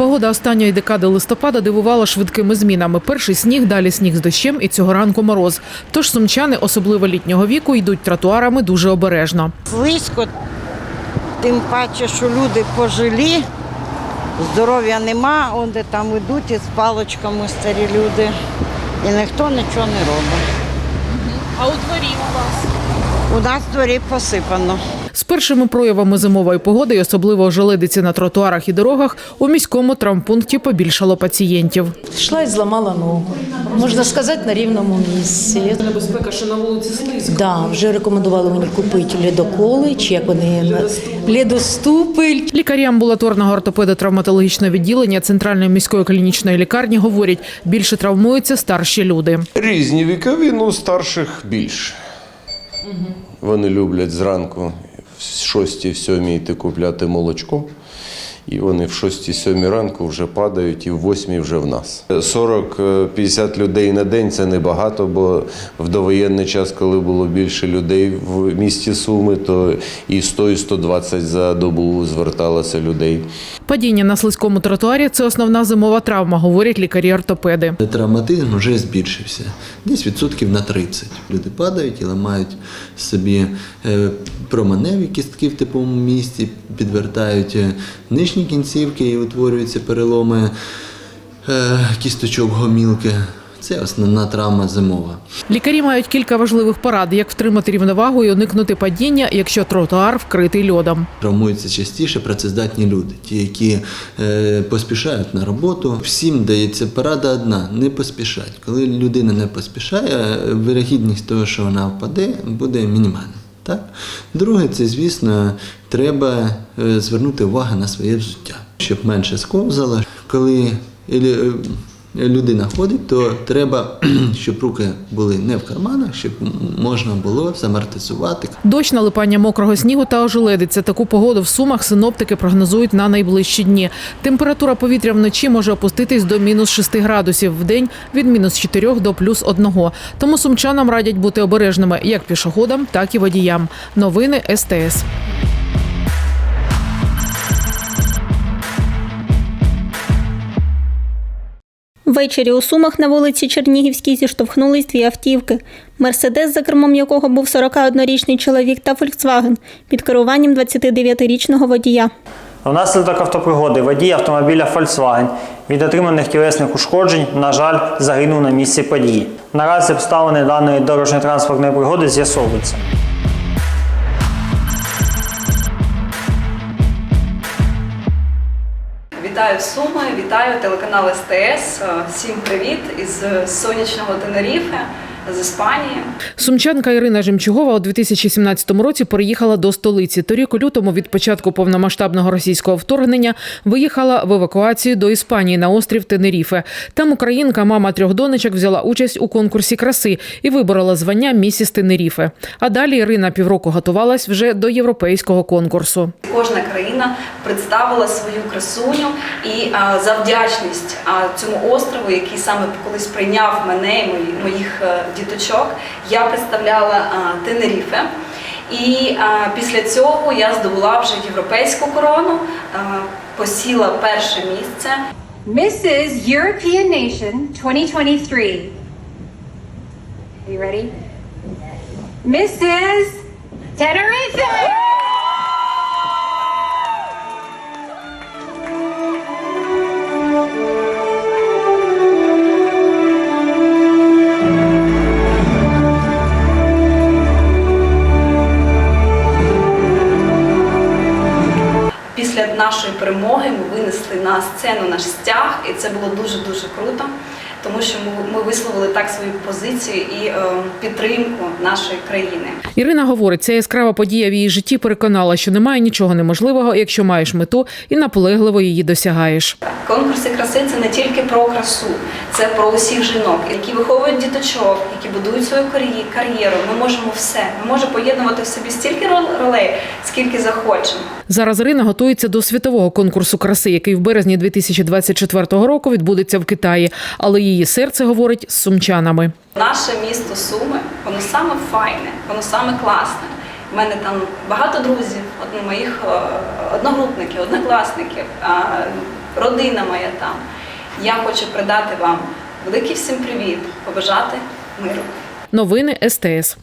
Погода останньої декади листопада дивувала швидкими змінами. Перший сніг, далі сніг з дощем і цього ранку мороз. Тож сумчани, особливо літнього віку, йдуть тротуарами дуже обережно. Слизько, тим паче, що люди пожилі, здоров'я нема, он де там йдуть із паличками старі люди. І ніхто нічого не робить. А у дворі у вас? У нас дворі посипано. З першими проявами зимової погоди, і особливо желедиці на тротуарах і дорогах, у міському травмпункті побільшало пацієнтів. Йшла і зламала ногу. Можна сказати, на рівному місці. Небезпека, що на вулиці слизько. Да, вже рекомендували мені купити ледоколи, чи як вони ледоступи. Лікарі амбулаторного ортопедо-травматологічного відділення Центральної міської клінічної лікарні говорять, більше травмуються старші люди. Різні вікові, ну старших більше. Вони люблять зранку в 6-7 йти купляти молочко. І вони в 6-7 ранку вже падають, і в 8 вже в нас. 40-50 людей на день це небагато, бо в довоєнний час, коли було більше людей в місті Суми, то і 100, і 120 за добу зверталося людей. Падіння на слизькому тротуарі це основна зимова травма, говорять лікарі-ортопеди. Травматизм вже збільшився, десь відсотків на 30. Люди падають і ламають собі е, променеві кістки в типовому місці, підвертають е, нижні кінцівки і утворюються переломи е, кісточок гомілки. Це основна травма зимова. Лікарі мають кілька важливих порад, як втримати рівновагу і уникнути падіння, якщо тротуар вкритий льодом. Травмуються частіше працездатні люди, ті, які е, поспішають на роботу. Всім дається порада одна не поспішати. Коли людина не поспішає, вирогідність того, що вона впаде, буде мінімальна. Так? Друге, це, звісно, треба е, звернути увагу на своє взуття, щоб менше сковзало. Коли е, людина ходить, то треба, щоб руки були не в карманах, щоб можна було замортизувати. Дощ, налипання мокрого снігу та ожеледиця. Таку погоду в Сумах синоптики прогнозують на найближчі дні. Температура повітря вночі може опуститись до мінус 6 градусів, в день від мінус 4 до плюс 1. Тому сумчанам радять бути обережними як пішоходам, так і водіям. Новини СТС. Ввечері у Сумах на вулиці Чернігівській зіштовхнулись дві автівки. Мерседес, за кермом якого був 41-річний чоловік, та Фольксваген під керуванням 29-річного водія. Внаслідок автопригоди водій автомобіля Volkswagen від отриманих тілесних ушкоджень, на жаль, загинув на місці події. Наразі обставини даної дорожньо-транспортної пригоди з'ясовуються. Вітаю Суми, вітаю телеканал СТС. Е, Всім привіт із сонячного Тенеріфе з Іспанії. Сумчанка Ірина Жемчугова у 2017 році переїхала до столиці. Торік у лютому від початку повномасштабного російського вторгнення виїхала в евакуацію до Іспанії на острів Тенеріфе. Там українка, мама трьох донечок, взяла участь у конкурсі краси і виборола звання місіс Тенеріфе. А далі Ірина півроку готувалась вже до європейського конкурсу. Кожна країна представила свою красуню і а, за вдячність а, цьому острову, який саме колись прийняв мене і моїх е, діточок, я представляла Тенеріфе. І а, після цього я здобула вже європейську корону, а, посіла перше місце. Mrs. European Nation 2023. Are you ready? Mrs. Tenerife! Нашої перемоги ми винесли на сцену наш стяг, і це було дуже дуже круто, тому що ми, ми висловили так свою позицію і е, підтримку нашої країни. Ірина говорить, ця яскрава подія в її житті переконала, що немає нічого неможливого, якщо маєш мету і наполегливо її досягаєш. Конкурси краси це не тільки про красу, це про усіх жінок, які виховують діточок, які будують свою кар'є- кар'єру. Ми можемо все. Ми можемо поєднувати в собі стільки ролей, скільки захочемо. Зараз Ірина готується до світового конкурсу краси, який в березні 2024 року відбудеться в Китаї. Але її серце говорить з сумчанами. Наше місто Суми, воно саме файне, воно саме класне. У мене там багато друзів, от моїх е, одногрупників, однокласників, родина моя там. Я хочу придати вам великий всім привіт, побажати миру. Новини СТС.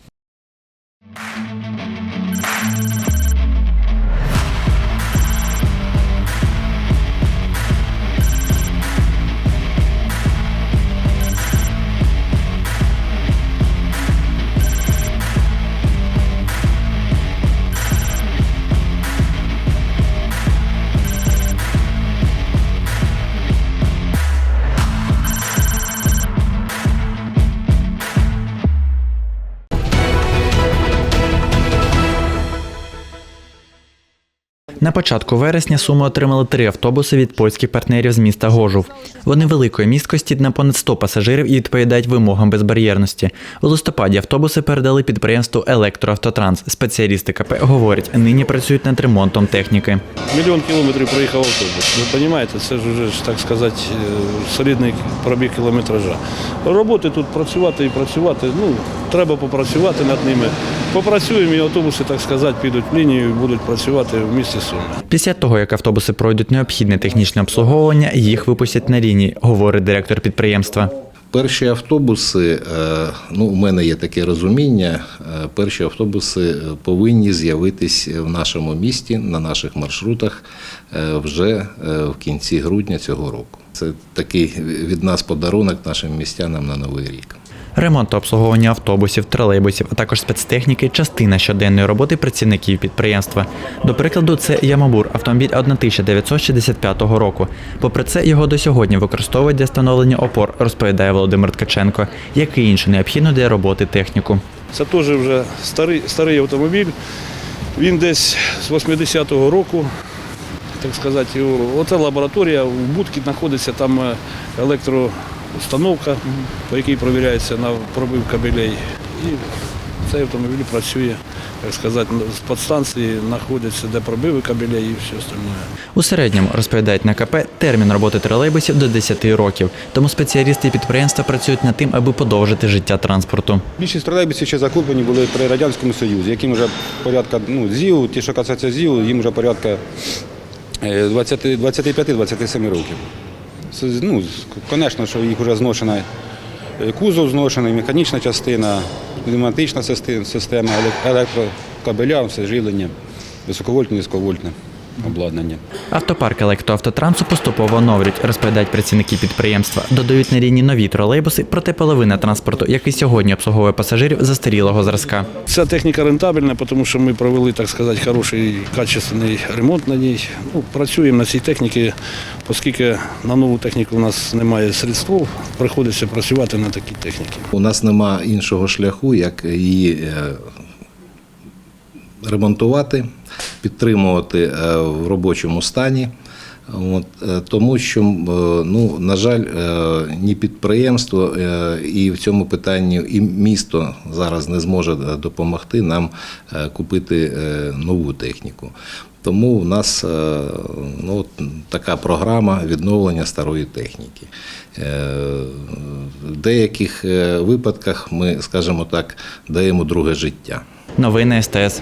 На початку вересня Суми отримали три автобуси від польських партнерів з міста Гожув. Вони великої місткості на понад 100 пасажирів і відповідають вимогам безбар'єрності. У листопаді автобуси передали підприємству Електроавтотранс. Спеціалісти КП говорять, нині працюють над ремонтом техніки. Мільйон кілометрів проїхав автобус. Ви розумієте, це ж вже так сказати е, солідний пробіг кілометража. Роботи тут працювати і працювати. Ну треба попрацювати над ними. Попрацюємо і автобуси, так сказати, підуть в лінію і будуть працювати в місті Суми. Після того, як автобуси пройдуть необхідне технічне обслуговування, їх випустять на лінії, говорить директор підприємства. Перші автобуси, е, ну у мене є таке розуміння. е, Перші автобуси е, повинні з'явитись в нашому місті на наших маршрутах вже в кінці грудня цього року. Це такий від нас подарунок нашим містянам на новий рік. Ремонт та обслуговування автобусів, тролейбусів, а також спецтехніки частина щоденної роботи працівників підприємства. До прикладу, це Ямабур, автомобіль 1965 року. Попри це, його до сьогодні використовують для встановлення опор, розповідає Володимир Ткаченко, як і інше необхідно для роботи техніку. Це теж вже старий, старий автомобіль. Він десь з 80-го року, так сказати, оце лабораторія, в будці знаходиться там е, електроустановка, по якій провіряється на пробив кабелей. І цей автомобіль працює, так сказати, з підстанції знаходяться, де пробиви кабелей і все остальне. У середньому, розповідають на КП, термін роботи тролейбусів до 10 років. Тому спеціалісти підприємства працюють над тим, аби подовжити життя транспорту. Більшість тролейбусів ще закуплені були при Радянському Союзі, яким вже порядка ну, ЗІУ, ті, що касаються ЗІУ, їм вже порядка е, 20 25-27 років. Ну, звісно, що їх вже зношена е, кузов зношений, механічна частина, пневматична система, електрокабеля, все живлення, високовольтне, низьковольтне обладнання. Автопарк електроавтотрансу поступово оновлюють, розповідають працівники підприємства. Додають на лінії нові тролейбуси, проте половина транспорту, який сьогодні обслуговує пасажирів, застарілого зразка. Ця техніка рентабельна, тому що ми провели, так сказати, хороший качественний ремонт на ній. Ну, працюємо на цій техніці, оскільки на нову техніку у нас немає средств, приходиться працювати на такій техніці. У нас нема іншого шляху, як її е, ремонтувати, підтримувати е, в робочому стані. От, е, тому що, е, ну, на жаль, ні підприємство і в цьому питанні і місто зараз не зможе допомогти нам купити нову техніку. Тому в нас ну, така програма відновлення старої техніки. В деяких випадках ми, скажімо так, даємо друге життя. Новини СТС.